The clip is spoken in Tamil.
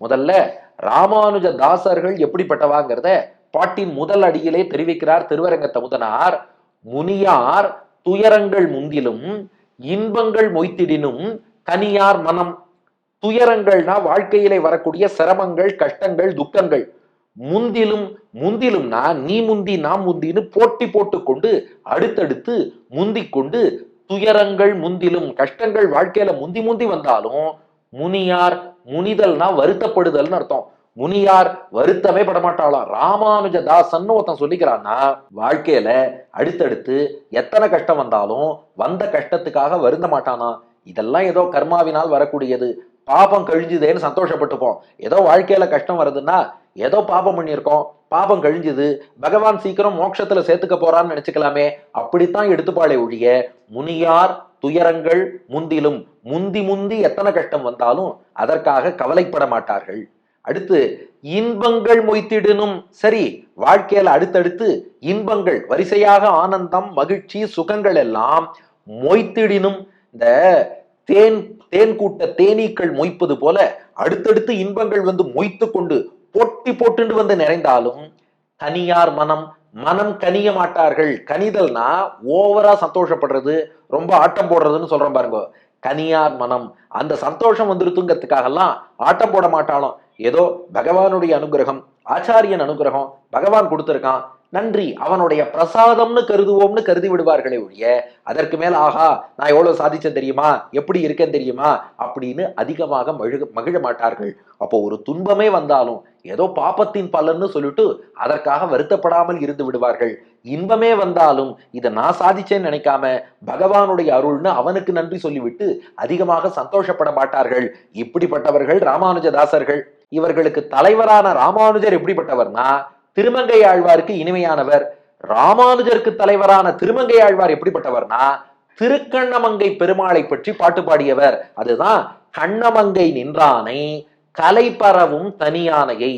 முதல்ல ராமானுஜ தாசர்கள் எப்படிப்பட்டவாங்கிறத பாட்டின் முதல் அடியிலே தெரிவிக்கிறார் திருவரங்க தமுதனார் முனியார் துயரங்கள் முந்திலும் இன்பங்கள் மொய்த்திடினும் தனியார் மனம். துயரங்கள்னா வாழ்க்கையிலே வரக்கூடிய சிரமங்கள் கஷ்டங்கள் துக்கங்கள். முந்திலும் முந்திலும்னா நீ முந்தி நாம் முந்தின்னு போட்டி போட்டுக்கொண்டு அடுத்தடுத்து முந்திக் கொண்டு துயரங்கள் முந்திலும் கஷ்டங்கள் வாழ்க்கையில முந்தி முந்தி வந்தாலும் முனியார் முனிதல்னா வருத்தப்படுதல்னு அர்த்தம். முனியார் வருத்தமே படமாட்டாளாம். ராமானுஜ தாசன் ஒருத்தன் சொல்லிக்கிறான்னா வாழ்க்கையில அடுத்தடுத்து எத்தனை கஷ்டம் வந்தாலும் வந்த கஷ்டத்துக்காக வருந்த மாட்டானா. இதெல்லாம் ஏதோ கர்மாவினால் வரக்கூடியது. பாபம் கழிஞ்சுதேன்னு சந்தோஷப்பட்டுப்போம். ஏதோ வாழ்க்கையில கஷ்டம் வருதுன்னா ஏதோ பாபம் பண்ணியிருக்கோம். பாபம் கழிஞ்சுது பகவான் சீக்கிரம் மோட்சத்துல சேர்த்துக்க போறான்னு நினைச்சுக்கலாமே. அப்படித்தான் எடுத்துப்பாளே ஒழிய முனியார் துயரங்கள் முந்திலும் முந்தி முந்தி எத்தனை கஷ்டம் வந்தாலும் அதற்காக கவலைப்பட மாட்டார்கள். அடுத்து இன்பங்கள் மொய்த்திடனும் சரி வாழ்க்கையில அடுத்தடுத்து இன்பங்கள் வரிசையாக ஆனந்தம் மகிழ்ச்சி சுகங்கள் எல்லாம் மொய்த்திடினும் இந்த தேன் தேன் கூட்ட தேனீக்கள் மொய்ப்பது போல அடுத்தடுத்து இன்பங்கள் வந்து மொய்த்து கொண்டு பொட்டி போட்டுண்டு வந்து நிறைந்தாலும் தனியார் மனம் மனம் கனிய மாட்டார்கள். கனிதல்னா ஓவரா சந்தோஷப்படுறது ரொம்ப ஆட்டம் போடுறதுன்னு சொல்றேன் பாருங்க. கனியார் மனம். அந்த சந்தோஷம் வந்துருத்துங்கிறதுக்காகலாம் ஆட்டம் போட மாட்டாலும். ஏதோ பகவானுடைய அனுகிரகம் ஆச்சாரியன் அனுகிரகம் பகவான் கொடுத்துருக்கான். நன்றி. அவனுடைய பிரசாதம்னு கருதுவோம்னு கருதி விடுவார்களே ஒழிய அதற்கு மேல் ஆஹா நான் எவ்வளவு சாதிச்சேன் தெரியுமா? எப்படி இருக்கேன் தெரியுமா? அப்படின்னு அதிகமாக மழுக மகிழ மாட்டார்கள். அப்போ ஒரு துன்பமே வந்தாலும் ஏதோ பாப்பத்தின் பலன்னு சொல்லிட்டு அதற்காக வருத்தப்படாமல் இருந்து விடுவார்கள். இன்பமே வந்தாலும் இதை நான் சாதிச்சேன்னு நினைக்காம பகவானுடைய அருள்னு அவனுக்கு நன்றி சொல்லிவிட்டு அதிகமாக சந்தோஷப்பட மாட்டார்கள். இப்படிப்பட்டவர்கள் ராமானுஜதாசர்கள் இவர்களுக்கு தலைவரான ராமானுஜர் எப்படிப்பட்டவர்னா திருமங்கை ஆழ்வாருக்கு இனிமையானவர். ராமானுஜருக்கு தலைவரான திருமங்கை ஆழ்வார் எப்படிப்பட்டவர்னா திருக்கண்ணமங்கை பெருமாளை பற்றி பாட்டு பாடியவர். அதுதான் கண்ணமங்கை நின்றானை கலை பரவும் தனியானையை.